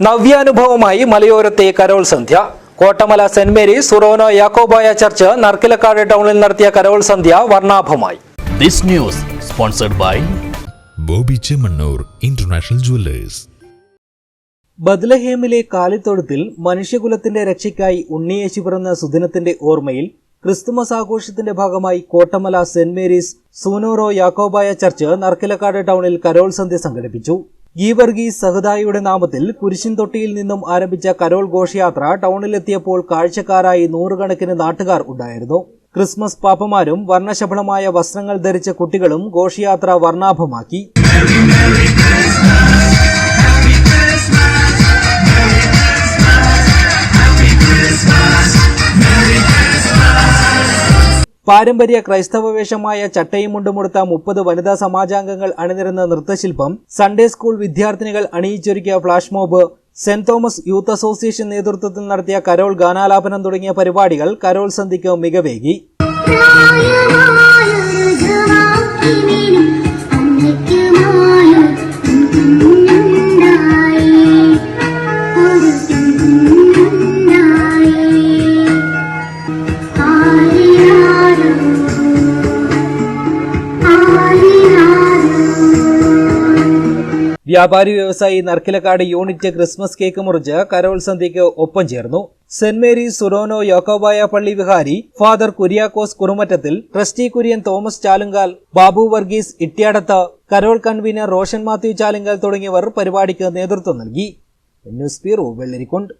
നവ്യാനുഭവമായി മലയോരത്തെ കരോൾ സന്ധ്യ. Kottamala saint Mary's സുറോനോ Yakobaya church Narkilakkad ടൗണിൽ നടത്തിയ കരോൾ സന്ധ്യ വർണാഭമായി. This news sponsored by Boby Chemmanur international jewellers. ബദ്ലഹേമിലെ കാലിത്തൊഴുത്തിൽ മനുഷ്യകുലത്തിന്റെ രക്ഷയ്ക്കായി ഉണ്ണിയേശു പിറന്ന സുദിനത്തിന്റെ ഓർമ്മയിൽ ക്രിസ്തുമസ് ആഘോഷത്തിന്റെ ഭാഗമായി Kottamala saint Mary's Soonoro Yakobaya church Narkilakkad ടൗണിൽ കരോൾ സന്ധ്യ സംഘടിപ്പിച്ചു. ഗീവർഗീസ് സഹദായിയുടെ നാമത്തിൽ കുരിശിൻതൊട്ടിയിൽ നിന്നും ആരംഭിച്ച കരോൾ ഘോഷയാത്ര ടൗണിലെത്തിയപ്പോൾ കാഴ്ചക്കാരായി നൂറുകണക്കിന് നാട്ടുകാർ ഉണ്ടായിരുന്നു. ക്രിസ്മസ് പാപ്പമാരും വർണശബളമായ വസ്ത്രങ്ങൾ ധരിച്ച കുട്ടികളും ഘോഷയാത്ര വർണാഭമാക്കി. പാരമ്പര്യ ക്രൈസ്തവ വേഷമായ ചട്ടയും മുണ്ടുമുടുത്ത മുപ്പത് വനിതാ സമാജാംഗങ്ങൾ അണിനിരുന്ന നൃത്തശില്പം സൺഡേ സ്കൂൾ വിദ്യാർത്ഥിനികൾ അണിയിച്ചൊരുക്കിയ flash mob saint Thomas youth association നേതൃത്വത്തിൽ നടത്തിയ കരോൾ ഗാനാലാപനം തുടങ്ങിയ പരിപാടികൾ കരോൾ സന്ധിക്ക് മികവേകി. വ്യാപാരി വ്യവസായി നർക്കിലക്കാട് യൂണിറ്റ് ക്രിസ്മസ് കേക്ക് മുറിച്ച് കരോത്സന്ധിക്ക് ഒപ്പം ചേർന്നു. സെന്റ് മേരീസ് സുറോനോ യോക്കോബായ പള്ളി Vihari father Kuriakose Kurumattathil trustee Kurian Thomas Chalungal Babu Varghese Ittiyadathu carol convener Roshan Mathew Chalungal തുടങ്ങിയവർ പരിപാടിക്ക് നേതൃത്വം നൽകി. News bureau Vellarikundu.